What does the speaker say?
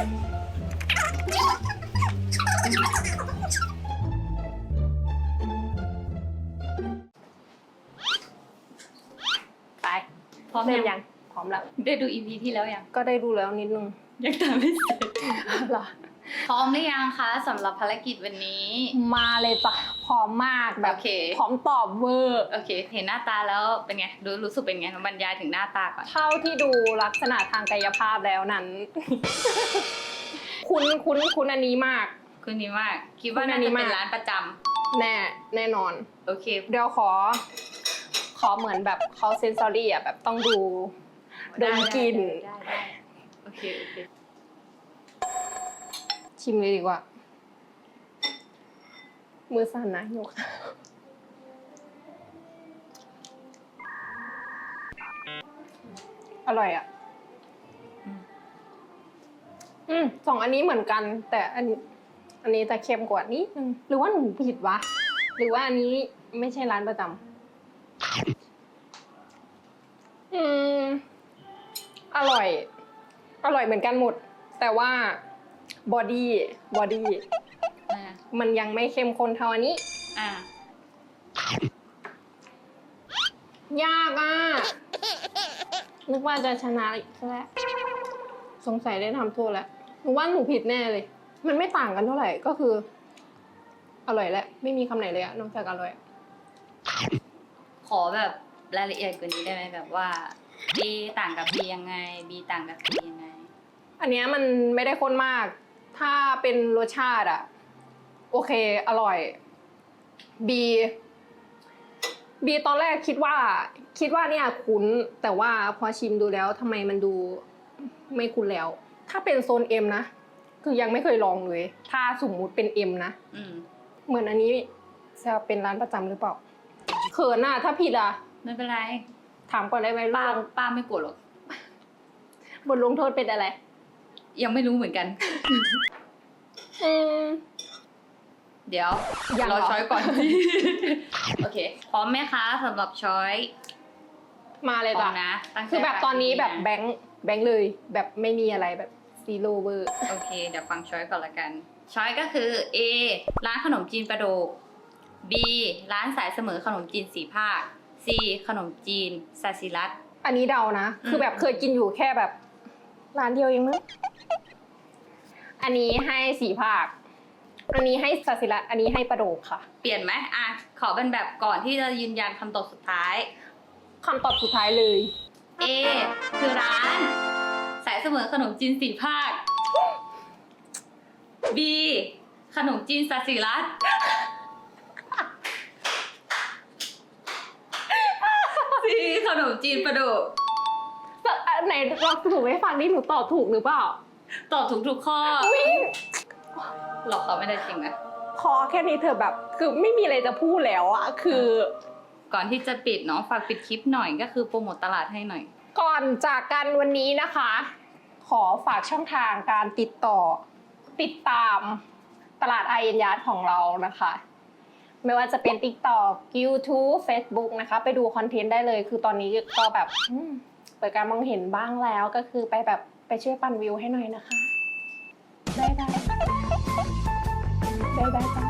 ไป พร้อมเริ่มยัยังงพร้อมแล้ว ได้ดูอีพีที่แล้วยัง ก็ได้ดูแล้วนิดนึง ยังตามไม่เสร็จ เหรอ พร้อมหรือยังคะสำหรับภารกิจวันนี้ มาเลยจ้ะพร้อมมากแบบโอเค พร้อมตอบเวอร์ โอเค เห็นหน้าตาแล้วเป็นไงรู้รู้สึกเป็นไงบรรยายถึงหน้าตาก่อน เท่าที่ดูลักษณะทางกายภาพแล้วนั้น คุ้นคุ้นคุ้นอันนี้มาก คุณนี้มาก คิดว่าคุณอัน่านนี้จะเป็นมากร้านประจำแน่แน่นอน โอเค เดี๋ยวขอ ขอเหมือนแบบเขาเซนซอรี่อะแบบต้องดูดมกลิ่น ได้ได้ได้โอเคโอเค ชิมเลยดีกว่า มือสั่นนะยกอร่อยอะอืมอืมสองอันนี้เหมือนกัน แต่อันนี้ อันนี้จะเค็มกว่านิดนึงหรือว่าหนูผิดวะ หรือว่าอันนี้ไม่ใช่ร้านประจำอืม อร่อย อร่อยเหมือนกันหมด แต่ว่า บอดี้บอดี้อ่ามันยังไม่เข้มข้นเท่าอันนี้ อ่า ยากอะ นึกว่าจะชนะอีกแล้วสงสัยได้ทำโทษแล้วหนูว่าหนูผิดแน่เลย มันไม่ต่างกันเท่าไหร่ก็คือ อร่อยแหละ ไม่มีคำไหนเลยอะนอกจากอร่อย ขอแบบรายละเอียดกว่านี้ได้ไหมแบบว่า A ต่างกับ B ยังไง B ต่างกับ C ยังไง อันเนี้ยมันไม่ได้ข้นมาก ถ้าเป็นรสชาติอะโอเค อร่อย B B ตอนแรกคิดว่า คิดว่าเนี่ยคุ้น แต่ว่าพอชิมดูแล้วทำไมมันดูไม่คุ้นแล้ว ถ้าเป็นโซน M นะ คือยังไม่เคยลองเลย ถ้าสมมุติเป็น M นะ อืมเหมือนอันนี้จะเป็นร้านประจำหรือเปล่า เขินน่ะถ้าผิดอะไม่เป็นไรถามก่อนได้ไหมป้าลงป้าไม่โกรธหรอก บทลงโทษเป็นอะไร ยังไม่รู้เหมือนกัน อืม เดี๋ยวยังรอเหรอช้อยก่อน โอเค พร้อมไหมคะสำหรับช้อยมาเลยพร้อจ้ะมนะตั้งใจคือแบบตอนนี้แบบฟังแบงค์แบงค์เลย แบบไม่มีอะไรแบบซีโร่เวอร์ โอเค เดี๋ยวฟังช้อยก่อนละกัน ช้อยก็คือ A ร้านขนมจีนประโดก B ร้านสายเสมอขนมจีนสีภาค C ขนมจีนซาซิรัต อันนี้เดานะอืมคือแบบเคยกินอยู่แค่แบบ ร้านเดียวเองมั้งอันนี้ให้สีภาค อันนี้ให้ซาซิระอันนี้ให้ประโดกค่ะเปลี่ยนไหมอะ ขอเป็นแบบก่อนที่จะยืนยันคำตอบสุดท้าย คำตอบสุดท้ายเลย A คือร้าน สายเสมอขนมจีนสีภาค B ขนมจีนซาซิรัต C ขนมจีนประโดก แต่อันไหนเราถูกให้ฟังนี่หนูตอบถูกหรือเปล่า ตอบถูกทุกข้อหลอกเขาไม่ได้จริงนะคอแค่นี้เธอแบบคือไม่มีอะไรจะพูดแล้วอะคือ ก่อนที่จะปิดเนาะฝากปิดคลิปหน่อยก็คือโปรโมทตลาดให้หน่อย ก่อนจากกันวันนี้นะคะ ขอฝากช่องทางการติดต่อ ติดตามตลาดไอเอ็นยาร์ของเรานะคะ ไม่ว่าจะเป็น TikTok YouTube Facebook นะคะ ไปดูคอนเทนต์ได้เลย คือตอนนี้ก็แบบอืม เปิดการมองเห็นบ้างแล้วก็คือไปแบบไปช่วยปั่นวิวให้หน่อยนะคะได้ได้ได้ได้จ้ะ